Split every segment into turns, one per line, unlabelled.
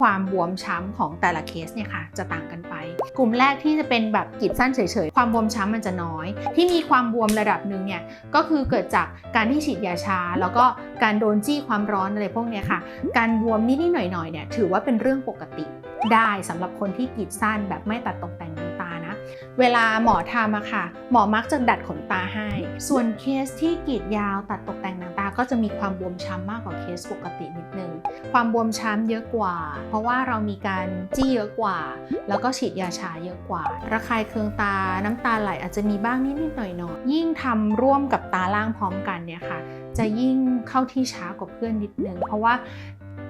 ความบวมช้ำของแต่ละเคสเนี่ยค่ะจะต่างกันไป กลุ่มแรกที่จะเป็นแบบกีดสั้นเฉยๆ ความบวมช้ำมันจะน้อย ที่มีความบวมระดับหนึ่งเนี่ยก็คือเกิดจากการที่ฉีดยาชา แล้วก็การโดนจี้ความร้อนอะไรพวกเนี้ยค่ะ การบวมนิดๆหน่อยๆเนี่ยถือว่าเป็นเรื่องปกติได้สำหรับคนที่กีดสั้นแบบไม่ตัดตกแต่งดวงตานะ เวลาหมอทำอะค่ะ หมอมักจะดัดขนตาให้ ส่วนเคสที่กรีดยาวตัดตกแต่ง ก็จะมีความบวมช้ำมากกว่าเคสปกตินิดนึง ความบวมช้ำเยอะกว่า เพราะว่าเรามีการจี้เยอะกว่า แล้วก็ฉีดยาชาเยอะกว่า ระคายเคืองตาน้ำตาไหลอาจจะมีบ้างนิดๆหน่อยๆยิ่งทำร่วมกับตาล่างพร้อมกันเนี่ยค่ะจะยิ่งเข้าที่ช้ากว่าเพื่อนนิดนึง เพราะว่า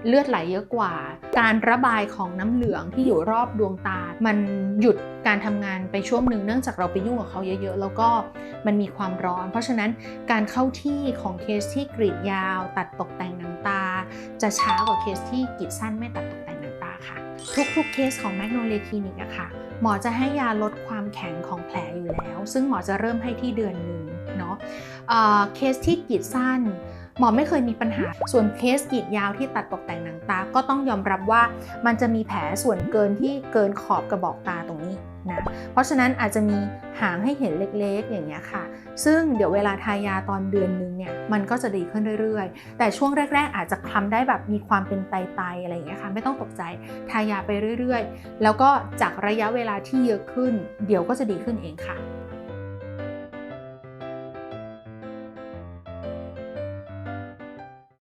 เลือดไหลเยอะกว่า การระบายของน้ำเหลืองที่อยู่รอบดวงตา มันหยุดการทำงานไปช่วงหนึ่งเนื่องจากเราไปยุ่งกับเขาเยอะๆ แล้วก็มันมีความร้อน เพราะฉะนั้นการเข้าที่ของเคสที่กรีดยาว ตัดตกแต่งหนังตา จะช้ากว่าเคสที่กรีดสั้นไม่ตัดตกแต่งหนังตาค่ะ ทุกๆเคสของแมกโนเลียคลินิกอะค่ะหมอจะให้ยาลดความแข็งของแผลอยู่แล้ว ซึ่งหมอจะเริ่มให้ที่เดือนหนึ่งเนาะเอ่อเคสที่กรีดสั้น หมอไม่เคยมีปัญหา ส่วนเคสกรีดยาวที่ตัดตกแต่งหนังตา ก็ต้องยอมรับว่ามันจะมีแผลส่วนเกินที่เกินขอบกระบอกตาตรงนี้นะ เพราะฉะนั้นอาจจะมีหางให้เห็นเล็กๆ อย่างเงี้ยค่ะ ซึ่งเดี๋ยวเวลาทายาตอนเดือนนึงเนี่ย มันก็จะดีขึ้นเรื่อยๆ แต่ช่วงแรก ๆ อาจจะคล้ำได้แบบมีความเป็นไตๆอะไรอย่างเงี้ยค่ะ ไม่ต้องตกใจ ทายาไปเรื่อยๆ แล้วก็จากระยะเวลาที่เยอะขึ้น เดี๋ยวก็จะดีขึ้นเองค่ะ